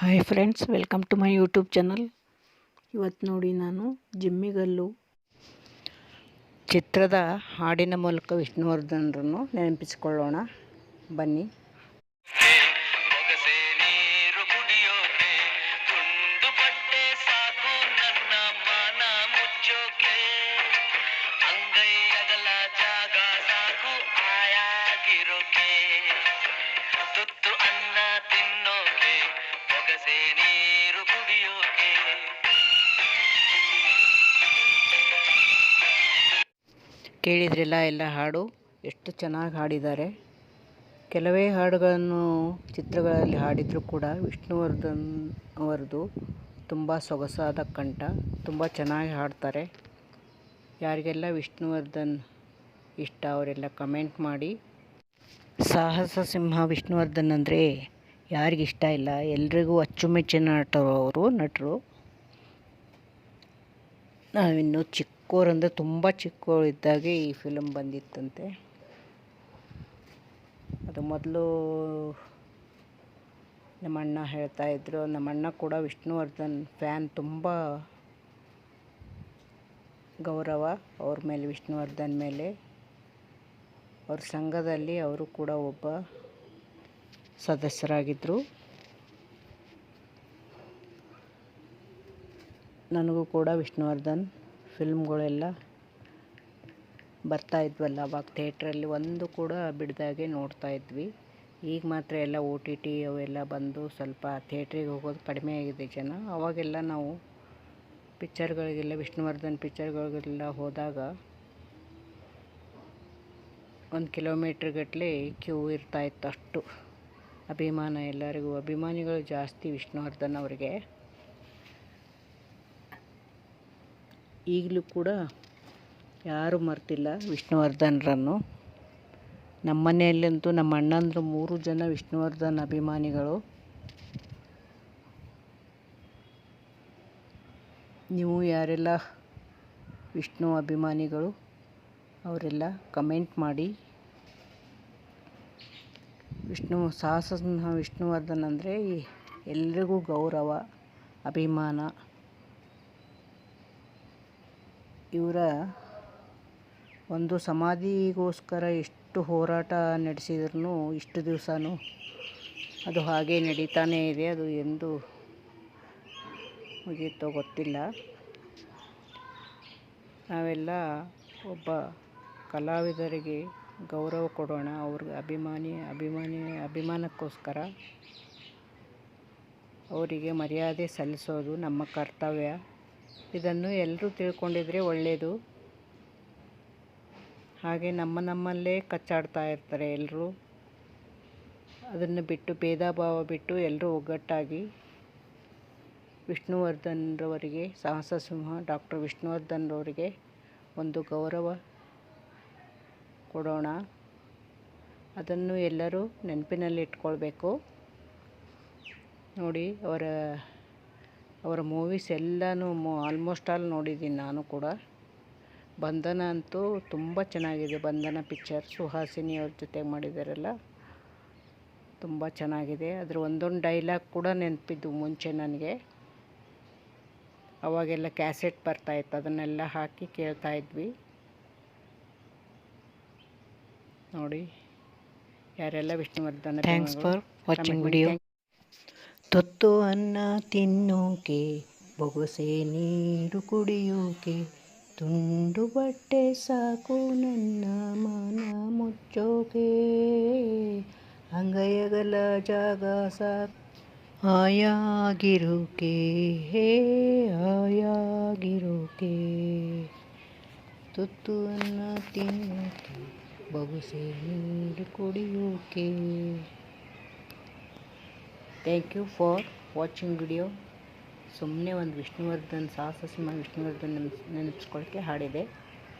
Hi friends welcome to my YouTube channel ಇವತ್ತು ನೋಡಿ ನಾನು ಜಿಮ್ಮಿಗಲ್ಲು. ಚಿತ್ರದ ಹಾಡಿನ ಮೂಲಕ ವಿಷ್ಣುವರ್ಧನರನ್ನು ನೆನಪಿಸಿಕೊಳ್ಳೋಣ. ಬನ್ನಿ. ಜಾಗ ಸಾಕು ಆಯಾಗಿರೋಕೆ. ಕೇಳಿದ್ರಲ್ಲ ಎಲ್ಲ ಹಾಡು ಎಷ್ಟು ಚೆನ್ನಾಗಿ ಹಾಡಿದ್ದಾರೆ. ಕೆಲವೇ ಹಾಡುಗಳನ್ನು ಚಿತ್ರಗಳಲ್ಲಿ ಹಾಡಿದರೂ ಕೂಡ ವಿಷ್ಣುವರ್ಧನ್ ಅವರದು ತುಂಬ ಸೊಗಸಾದ ಕಂಠ, ತುಂಬ ಚೆನ್ನಾಗಿ ಹಾಡ್ತಾರೆ. ಯಾರಿಗೆಲ್ಲ ವಿಷ್ಣುವರ್ಧನ್ ಇಷ್ಟ ಅವರೆಲ್ಲ ಕಮೆಂಟ್ ಮಾಡಿ. ಸಾಹಸ ಸಿಂಹ ವಿಷ್ಣುವರ್ಧನ್ ಅಂದರೆ ಯಾರಿಗಿಷ್ಟ ಇಲ್ಲ, ಎಲ್ರಿಗೂ ಅಚ್ಚುಮೆಚ್ಚಿನ ನಟರು ಅವರು, ನಟರು. ನಾವಿನ್ನು ಚಿಕ್ಕವರಂದರೆ ತುಂಬ ಚಿಕ್ಕವರಿದ್ದಾಗೆ ಈ ಫಿಲಮ್ ಬಂದಿತ್ತಂತೆ. ಅದು ಮೊದಲು ನಮ್ಮಣ್ಣ ಹೇಳ್ತಾ ಇದ್ರು, ನಮ್ಮಣ್ಣ ಕೂಡ ವಿಷ್ಣುವರ್ಧನ್ ಫ್ಯಾನ್ ತುಂಬ ಗೌರವ ಅವ್ರ ಮೇಲೆ, ವಿಷ್ಣುವರ್ಧನ್ ಮೇಲೆ. ಅವ್ರ ಸಂಘದಲ್ಲಿ ಅವರು ಕೂಡ ಒಬ್ಬ ಸದಸ್ಯರಾಗಿದ್ದರು ನನಗೂ ಕೂಡ ವಿಷ್ಣುವರ್ಧನ್ ಫಿಲ್ಮ್ಗಳೆಲ್ಲ ಬರ್ತಾ ಇದ್ವಲ್ಲ, ಅವಾಗ ಥಿಯೇಟ್ರಲ್ಲಿ ಒಂದು ಕೂಡ ಬಿಡ್ದಾಗೆ ನೋಡ್ತಾ ಇದ್ವಿ. ಈಗ ಮಾತ್ರ ಎಲ್ಲ ಓ ಟಿ ಟಿ ಅವೆಲ್ಲ ಬಂದು ಸ್ವಲ್ಪ ಥಿಯೇಟ್ರಿಗೆ ಹೋಗೋದು ಕಡಿಮೆ ಆಗಿದೆ ಜನ. ಅವಾಗೆಲ್ಲ ನಾವು ಪಿಕ್ಚರ್ಗಳಿಗೆಲ್ಲ, ವಿಷ್ಣುವರ್ಧನ್ ಪಿಕ್ಚರ್ಗಳಿಗೆಲ್ಲ ಹೋದಾಗ ಒಂದು ಕಿಲೋಮೀಟ್ರ್ಗಟ್ಟಲೆ ಕ್ಯೂ ಇರ್ತಾ ಇತ್ತು ಅಷ್ಟು. ಅಭಿಮಾನ ಎಲ್ಲರಿಗೂ. ಅಭಿಮಾನಿಗಳು ಜಾಸ್ತಿ ವಿಷ್ಣುವರ್ಧನ್ ಅವರಿಗೆ. ಈಗಲೂ ಕೂಡ ಯಾರೂ ಮರ್ತಿಲ್ಲ ವಿಷ್ಣುವರ್ಧನ್ರನ್ನು. ನಮ್ಮ ಮನೆಯಲ್ಲಂತೂ ನಮ್ಮ ಅಣ್ಣಂದರು ಮೂರು ಜನ ವಿಷ್ಣುವರ್ಧನ್ ಅಭಿಮಾನಿಗಳು. ನೀವು ಯಾರೆಲ್ಲ ವಿಷ್ಣು ಅಭಿಮಾನಿಗಳು, ಅವರೆಲ್ಲ ಕಮೆಂಟ್ ಮಾಡಿ. ವಿಷ್ಣು ಸಾಹಸ ಸಿಂಹ ವಿಷ್ಣುವರ್ಧನ್ ಅಂದರೆ ಎಲ್ರಿಗೂ ಗೌರವ, ಅಭಿಮಾನ. ಇವರ ಒಂದು ಸಮಾಧಿಗೋಸ್ಕರ ಎಷ್ಟು ಹೋರಾಟ ನಡೆಸಿದ್ರು ಇಷ್ಟು ದಿವಸನೂ ಅದು ಹಾಗೆ ನಡೀತಾನೇ ಇದೆ. ಅದು ಎಂದು ಮುಗಿಯುತ್ತೋ ಗೊತ್ತಿಲ್ಲ. ನಾವೆಲ್ಲ ಒಬ್ಬ ಕಲಾವಿದರಿಗೆ ಗೌರವ ಕೊಡೋಣ. ಅವ್ರಿಗೆ ಅಭಿಮಾನಿ ಅಭಿಮಾನಿ, ಅಭಿಮಾನಕ್ಕೋಸ್ಕರ ಅವರಿಗೆ ಮರ್ಯಾದೆ ಸಲ್ಲಿಸೋದು ನಮ್ಮ ಕರ್ತವ್ಯ. ಇದನ್ನು ಎಲ್ಲರೂ ತಿಳ್ಕೊಂಡಿದ್ರೆ ಒಳ್ಳೆಯದು ಹಾಗೆ ನಮ್ಮ ನಮ್ಮಲ್ಲೇ ಕಚ್ಚಾಡ್ತಾ ಇರ್ತಾರೆ ಎಲ್ಲರೂ ಅದನ್ನು ಬಿಟ್ಟು ಭೇದ ಭಾವ ಬಿಟ್ಟು ಎಲ್ಲರೂ ಒಗ್ಗಟ್ಟಾಗಿ ವಿಷ್ಣುವರ್ಧನ್ರವರಿಗೆ ಸಾಹಸ ಸಿಂಹ ಡಾಕ್ಟರ್ ವಿಷ್ಣುವರ್ಧನ್ರವರಿಗೆ ಒಂದು ಗೌರವ ಕೊಡೋಣ. ಅದನ್ನು ಎಲ್ಲರೂ ನೆನಪಿನಲ್ಲಿ ಇಟ್ಕೊಳ್ಬೇಕು ನೋಡಿ ಅವರ ಅವರ ಮೂವೀಸ್ ಎಲ್ಲನೂ ಮೊ ಆಲ್ಮೋಸ್ಟ್ ಆಲ್ ನೋಡಿದ್ದೀನಿ ನಾನು ಕೂಡ. ಬಂಧನ ಅಂತೂ ತುಂಬ ಚೆನ್ನಾಗಿದೆ ಬಂಧನ ಪಿಕ್ಚರ್ ಸುಹಾಸಿನಿ ಅವ್ರ ಜೊತೆಗೆ ಮಾಡಿದಾರಲ್ಲ. ತುಂಬ ಚೆನ್ನಾಗಿದೆ. ಅದರ ಒಂದೊಂದು ಡೈಲಾಗ್ ಕೂಡ ನೆನಪಿದ್ದು ಮುಂಚೆ ನನಗೆ. ಅವಾಗೆಲ್ಲ ಕ್ಯಾಸೆಟ್ ಬರ್ತಾಯಿತ್ತು ಅದನ್ನೆಲ್ಲ ಹಾಕಿ ಕೇಳ್ತಾ ಇದ್ವಿ. ನೋಡಿ ಯಾರೆಲ್ಲ Vishnuvardhana thanks for watching video ತೊತ್ತು ಅನ್ನ ತಿನ್ನೋಕೆ, ಬೊಗಸೆ ನೀರು ಕುಡಿಯೋಕೆ, ತುಂಡು ಬಟ್ಟೆ ಸಾಕು ನನ್ನ ಮನ ಮುಚ್ಚೋಕೆ. ಅಂಗೈಯಗಲ ಜಾಗ ಸಾಕು ಆಯಾಗಿರೋಕೆ ಹೇ ಆಯಾಗಿರೋಕೆ ತುತ್ತು ಅನ್ನ ತಿನ್ನೋಕೆ, ಬೊಗಸೆ ನೀರು ಕುಡಿಯೋಕೆ. Thank you for watching video ಸುಮ್ಮನೆ ಒಂದು ವಿಷ್ಣುವರ್ಧನ್ ಸಾಹಸ ಸಿಂಹ ವಿಷ್ಣುವರ್ಧನ್ ನೆನಪಿಸ್ಕೊಳ್ಳೋಕ್ಕೆ ಹಾಡಿದೆ.